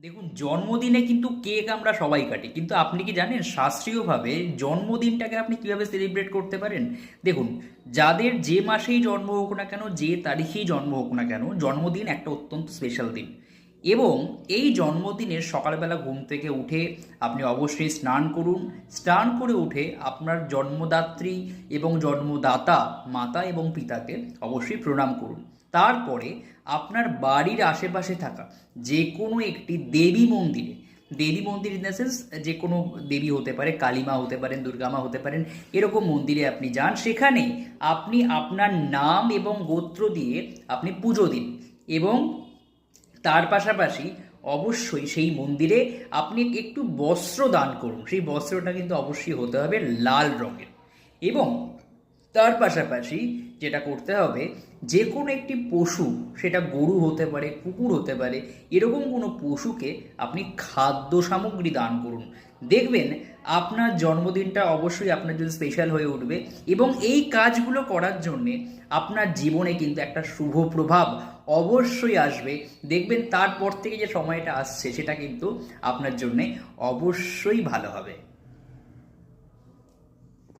দেখুন, জন্মদিনে কিন্তু কেক আমরা সবাই কাটি। কিন্তু আপনি কি জানেন, শাস্ত্রীয়ভাবে জন্মদিনটাকে আপনি কীভাবে সেলিব্রেট করতে পারেন? দেখুন, যাদের যে মাসেই জন্ম হোক না কেন, যে তারিখেই জন্ম হোক না কেন, জন্মদিন একটা অত্যন্ত স্পেশাল দিন। এবং এই জন্মদিনের সকালবেলা ঘুম থেকে উঠে আপনি অবশ্যই স্নান করুন। স্নান করে উঠে আপনার জন্মদাত্রী এবং জন্মদাতা, মাতা এবং পিতাকে অবশ্যই প্রণাম করুন। তারপরে আপনার বাড়ির আশেপাশে থাকা যে কোনো একটি দেবী মন্দিরে, দেবী মন্দির ইন দ্য সেন্স যে কোনো দেবী হতে পারে, কালীমা হতে পারেন, দুর্গামা হতে পারেন, এরকম মন্দিরে আপনি যান। সেখানে আপনি আপনার নাম এবং গোত্র দিয়ে আপনি পুজো দিন এবং তার পাশাপাশি অবশ্যই সেই মন্দিরে আপনি একটু বস্ত্র দান করুন। সেই বস্ত্রটা কিন্তু অবশ্যই হতে হবে লাল রঙের। এবং তার পাশাপাশি যেটা করতে হবে যে কোনো একটি পশু, সেটা গরু হতে পারে, কুকুর হতে পারে, এরকম কোনো পশুকে আপনি খাদ্য সামগ্রী দান করুন। দেখবেন আপনার জন্মদিনটা অবশ্যই আপনার জন্য স্পেশাল হয়ে উঠবে এবং এই কাজগুলো করার জন্যে আপনার জীবনে কিন্তু একটা শুভ প্রভাব অবশ্যই আসবে। দেখবেন তারপর থেকে যে সময়টা আসছে, সেটা কিন্তু আপনার জন্যে অবশ্যই ভালো হবে।